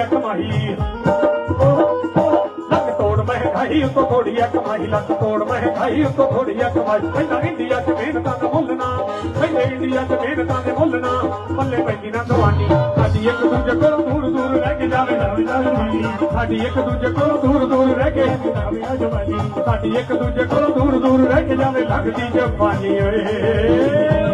ਥੋੜੀ ਆ ਕਮਾਈ ਲੱਕ ਤੋੜ ਮਹਿੰਗਾਈ ਉਤੋਂ ਥੋੜੀ ਆ ਕਮਾਈ ਲੱਕ ਤੋੜ ਮਹਿੰਗਾਈ ਉਤੋਂ ਥੋੜੀ ਆ ਕਮਾਈ ਪਹਿਲਾਂ ਇੰਡੀਆ 'ਚ ਮਿਹਨਤਾਂ ਦਾ ਮੁੱਲ ਨਾ, ਪਹਿਲੇ ਇੰਡੀਆ 'ਚ ਮਿਹਨਤਾਂ ਦੇ ਮੁੱਲ ਨਾ। ਪੱਲੇ ਪੈਂਦੀ ਨਾ ਦਵਾਨੀ। ਸਾਡੀ ਇੱਕ ਦੂਜੇ ਕੋਲੋਂ ਦੂਰ ਦੂਰ ਰਹਿ ਕੇ ਜਾਵੇ ਜਾਵੇ ਜਵਾਨੀ ਸਾਡੀ ਇੱਕ ਦੂਜੇ ਕੋਲੋਂ ਦੂਰ ਦੂਰ ਰਹਿ ਕੇ ਜਾਵੇ ਆ ਜਵਾਨੀ ਸਾਡੀ ਇੱਕ ਦੂਜੇ ਕੋਲੋਂ ਦੂਰ ਦੂਰ ਰਹਿ ਕੇ ਜਾਵੇ ਲੱਗਦੀ ਜਵਾਨੀ। ਓਏ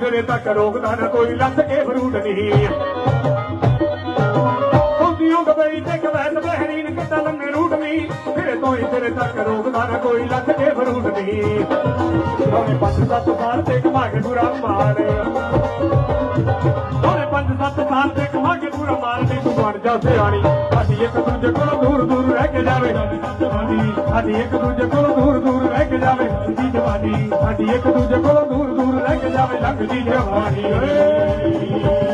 ਸਿਰੇ ਤੱਕ ਰੋਕਦਾ ਨਾ ਕੋਈ ਲੱਥ ਕੇ ਫਰੂਟ ਨਹੀਂ। ਹੋਕੀਆਂ ਦਵਾਈ ਤੇ ਸਿਰੇ ਤੋਂ ਤੱਕ ਰੋਕਦਾ ਨਾ ਕੋਈ ਲੱਥ ਕੇ ਫਰੂਟ ਨਹੀਂ ਉਹਨੇ ਪੰਜ ਸੱਤ ਸਾਲ ਤੇ ਕਮਾ ਕੇ ਪੂਰਾ ਮਾਰ। ਉਹਨੇ ਪੰਜ ਸੱਤ ਸਾਲ ਤੇ ਕਮਾ ਕੇ ਪੂਰਾ ਮਾਰ। ਨਹੀਂ ਤੂੰ ਬਣ ਜਾ ਸਿਆਣੀ, ਸਾਡੀ ਇੱਕ ਦੂਜੇ ਕੋਲੋਂ ਦੂਰ ਦੂਰ ਰਹਿ ਕੇ ਜਾਵੇ। ਜਵਾਨੀ ਸਾਡੀ ਇੱਕ ਦੂਜੇ ਕੋਲੋਂ ਦੂਰ ਦੂਰ ਰਹਿ ਕੇ ਜਾਵੇ। ਦੀ ਜਵਾਨੀ, ਸਾਡੀ ਇੱਕ ਦੂਜੇ ਕੋਲੋਂ ਦੂਰ ਦੂਰ ਰਹਿ ਕੇ ਜਾਵੇ। ਲੰਘਦੀ ਜਵਾਨੀ, ਓਏ।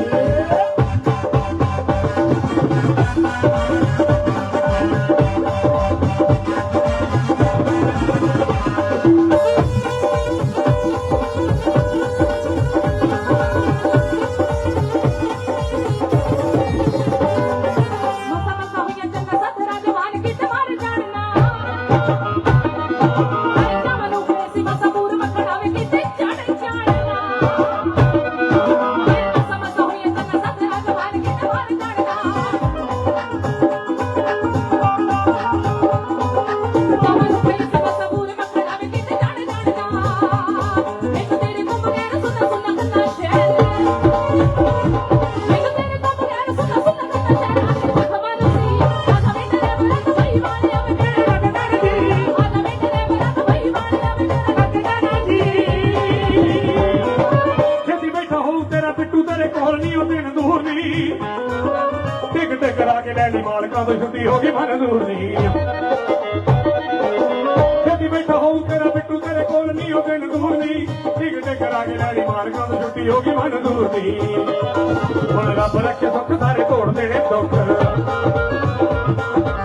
ਟਿਕ ਟਿਕ ਕਰਾ ਕੇ ਲੈ ਲਈ ਮਾਲਕਾਂ ਤੋਂ ਛੁੱਟੀ ਹੋ ਗਈ ਮਨ ਦੂਰ ਨਹੀਂ ਨਹੀਂ ਦੂਰ ਨਹੀਂ ਟਿਕ ਟਿਕ ਕਰਾ ਕੇ ਲੈ ਤੋਂ ਛੁੱਟੀ ਹੋ ਗਈ ਮਨ ਦੂਰ ਨਹੀਂ ਹੁਣ ਰੱਬ ਰੱਖੇ ਸੁੱਖ ਸਾਰੇ ਤੋੜ ਦੇਣੇ ਦੁੱਖ।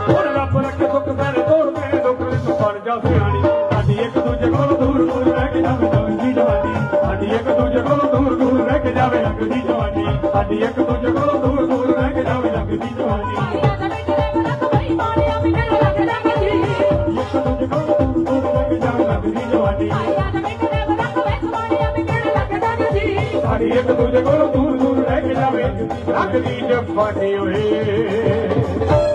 ਹੁਣ ਰੱਬ ਰੱਖੇ ਸੁੱਖ ਸਾਰੇ ਤੋੜ ਦੇਣੇ ਦੁੱਖ। ਤੂੰ ਬਣ ਜਾ ਸਿਆਣੀ, ਸਾਡੀ ਇੱਕ ਦੂਜੇ ਕੋਲੋਂ ਦੂਰ ਦੂਰ ਰਹਿ ਕੇ ਜਾਵੇ ਲੰਘਦੀ ਜਵਾਨੀ। ਸਾਡੀ ਇੱਕ ਦੂਜੇ ਕੋਲੋਂ ਦੂਰ ਦੂਰ ਰਹਿ ਕੇ ਜਾਵੇ ਲੰਘਦੀ ਜਵਾਨੀ। ਸਾਡੀ ਇੱਕ ਦੂਜੇ ਕੋਲੋਂ ਦੂਰ ਇੱਕ ਦੂਜੇ ਕੋਲੋਂ ਦੂਰ ਦੂਰ ਰਹਿ ਕੇ ਜਾਵੇ। ਲੰਘਦੀ ਜਵਾਨੀ ਓਏ।